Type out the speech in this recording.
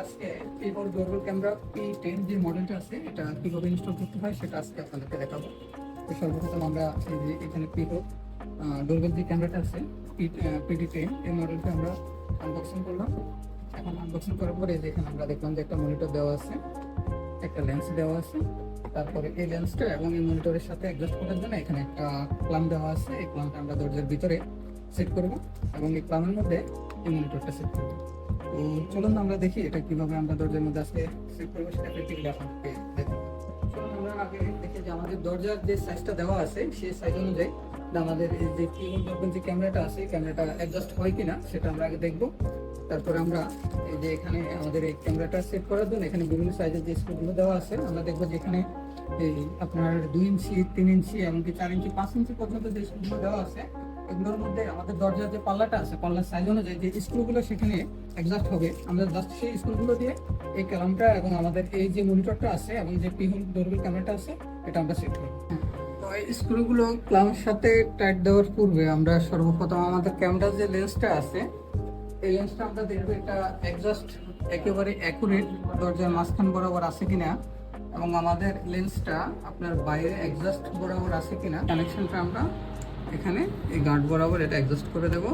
আজকে camera ten যে মডেলটা আছে, এটা করতে হয় সেটা আজকে আপনাদেরকে দেখাবো। সর্বপ্রথম আমরা যে এখানে যে ক্যামেরাটা আছে টেন এই আমরা করলাম। করার পরে যে এখানে আমরা দেখলাম যে একটা মনিটর দেওয়া আছে, একটা লেন্স দেওয়া আছে। তারপরে এই লেন্সটা এবং এই মনিটরের সাথে অ্যাডজাস্ট করার জন্য এখানে একটা প্লাম দেওয়া আছে। এই প্লামটা আমরা দরজার ভিতরে সেট করব এবং এই প্লামের মধ্যে এই মনিটরটা সেট করব। চলুন আমরা দেখি এটা কীভাবে আমরা দরজার মধ্যে আজকে সেট আমরা আগে দেখব। তারপরে আমরা এই যে এখানে আমাদের এই ক্যামেরাটা সেট করার জন্য এখানে বিভিন্ন সাইজের যে স্ক্রুগুলো দেওয়া আছে, আমরা দেখব যে এই আপনার দুই ইঞ্চি তিন ইঞ্চি এমনকি চার ইঞ্চি পাঁচ ইঞ্চি পর্যন্ত যে স্ক্রুগুলো দেওয়া আছে এগুলোর মধ্যে আমাদের দরজার যে পাল্লাটা আছে, পাল্লার সাইজ অনুযায়ী যে স্ক্রুগুলো সেখানে অ্যাডজাস্ট হবে, আমরা জাস্ট সেই স্ক্রুগুলো দিয়ে এই ক্যালামটা এবং আমাদের এই যে মনিটরটা আছে এবং যে পিহল ডোরবেল ক্যামেরাটা আছে, এটা আমরা সেট করব। তো এই স্ক্রুগুলো ক্লামের সাথে টাইট দেওয়ার পূর্বে আমরা সর্বপ্রথম আমাদের ক্যামেরার যে লেন্সটা আছে, এই লেন্সটা আমরা দেখব এটা অ্যাডজাস্ট একেবারে অ্যাকুরেট দরজার মাঝখান বরাবর আছে কিনা এবং আমাদের লেন্সটা আপনার বাইরে অ্যাডজাস্ট বরাবর আছে কিনা কানেকশনটা আমরা এখানে এই গাঁট বরাবর এটা অ্যাডজাস্ট করে দেবো।